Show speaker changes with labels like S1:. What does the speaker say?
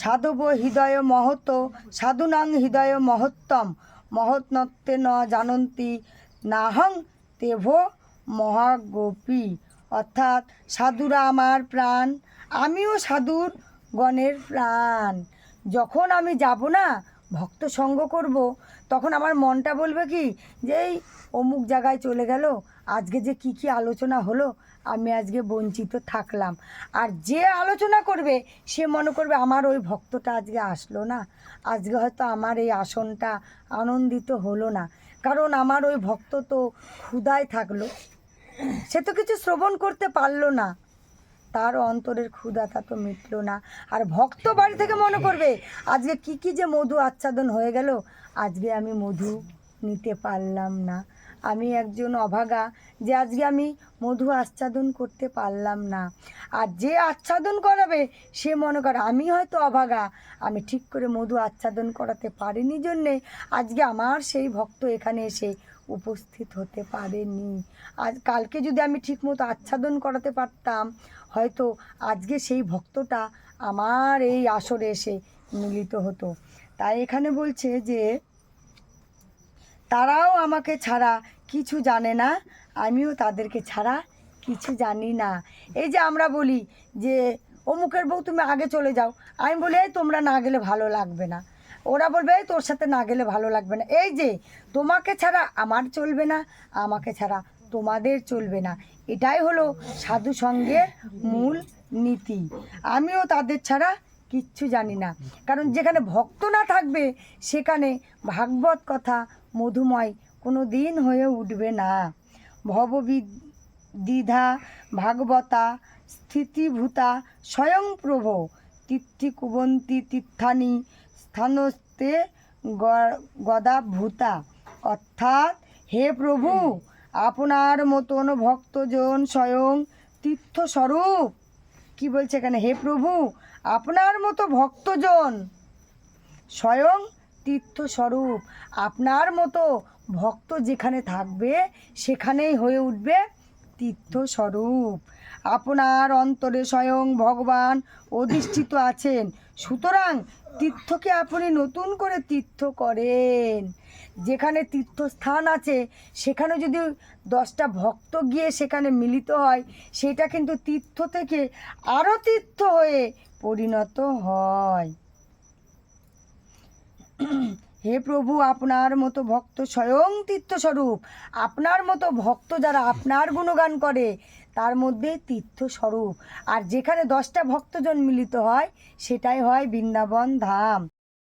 S1: সাধব হৃদয় মহত সাধুনাং হৃদয় মহত্তম। মহৎনত্বে ন জানন্তি, নাহং তেভ মহাগোপী। অর্থাৎ সাধুরা আমার প্রাণ, আমিও সাধুর গণের প্রাণ। যখন আমি যাব না ভক্ত সঙ্গ করব? তখন আমার মনটা বলবে কি, যে এই অমুক জায়গায় চলে গেল, আজকে যে কি কি আলোচনা হলো, আমি আজকে বঞ্চিত থাকলাম। আর যে আলোচনা করবে, সে মনে করবে আমার ওই ভক্তটা আজকে আসলো না। আজকে হয়তো আমার এই আসনটা আনন্দিত হলো না। কারণ আমার ওই ভক্ত তো ক্ষুদায় থাকল। সে তো কিছু শ্রবণ করতে পারল না। তার অন্তরের ক্ষুধাটা তো মিটল না। আর ভক্ত বাড়ি থেকে মনে করবে, আজকে কি কি যে মধু আচ্ছাদন হয়ে গেল, আজকে আমি মধু নিতে পারলাম না। আমি একজন অভাগা, যে আজকে আমি মধু আচ্ছাদন করতে পারলাম না। আর যে আচ্ছাদন করাবে, সে মনে করে, আমি হয়তো অভাগা। আমি ঠিক করে মধু আচ্ছাদন করাতে পারিনি জন্যে, আজকে আমার সেই ভক্ত এখানে এসে উপস্থিত হতে পারেনি। আজ কালকে যদি আমি ঠিকমতো আচ্ছাদন করাতে পারতাম, হয়তো আজকে সেই ভক্তটা আমার এই আসরে এসে মিলিত হতো। তাই এখানে বলছে যে তারাও আমাকে ছাড়া কিছু জানে না, আমিও তাদেরকে ছাড়া কিছু জানি না। এই যে আমরা বলি যে, অমুকের বউ তুমি আগে চলে যাও। আমি বলি, এই তোমরা না গেলে ভালো লাগবে না। ওরা বলবে, এই তোর সাথে না গেলে ভালো লাগবে না। এই যে, তোমাকে ছাড়া আমার চলবে না, আমাকে ছাড়া তোমাদের চলবে না। এটাই হলো সাধু সঙ্গের মূল নীতি। আমিও তাদের ছাড়া কিচ্ছু জানি না। কারণ যেখানে ভক্ত না থাকবে, সেখানে ভাগবত কথা মধুময় কোনো দিন হয়ে উঠবে না। ভববিদ দ্বিধা ভাগবতা, স্থিতিভূতা স্বয়ং প্রভ তিথি কুবন্তী তীর্থানি স্থানস্তে গদাভূতা। অর্থাৎ, হে প্রভু, আপনার মতন ভক্তজন স্বয়ং তীর্থস্বরূপ। কি বলছে এখানে? হে প্রভু, আপনার মতো ভক্তজন স্বয়ং তীর্থস্বরূপ। আপনার মতো ভক্ত যেখানে থাকবে, সেখানেই হয়ে উঠবে তীর্থস্বরূপ। আপনার অন্তরে স্বয়ং ভগবান অধিষ্ঠিত আছেন। সুতরাং তীর্থকে আপনি নতুন করে তীর্থ করেন। যেখানে তীর্থস্থান আছে, সেখানে যদি দশটা ভক্ত গিয়ে সেখানে মিলিত হয়, সেটা কিন্তু তীর্থ থেকে আরও তীর্থ হয়ে পরিণত হয়। হে প্রভু, আপনার মতো ভক্ত স্বয়ং তীর্থস্বরূপ। আপনার মতো ভক্ত যারা আপনার গুণগান করে, তার মধ্যে তীর্থস্বরূপ। আর যেখানে দশটা ভক্তজন মিলিত হয়, সেটাই হয় বৃন্দাবন ধাম।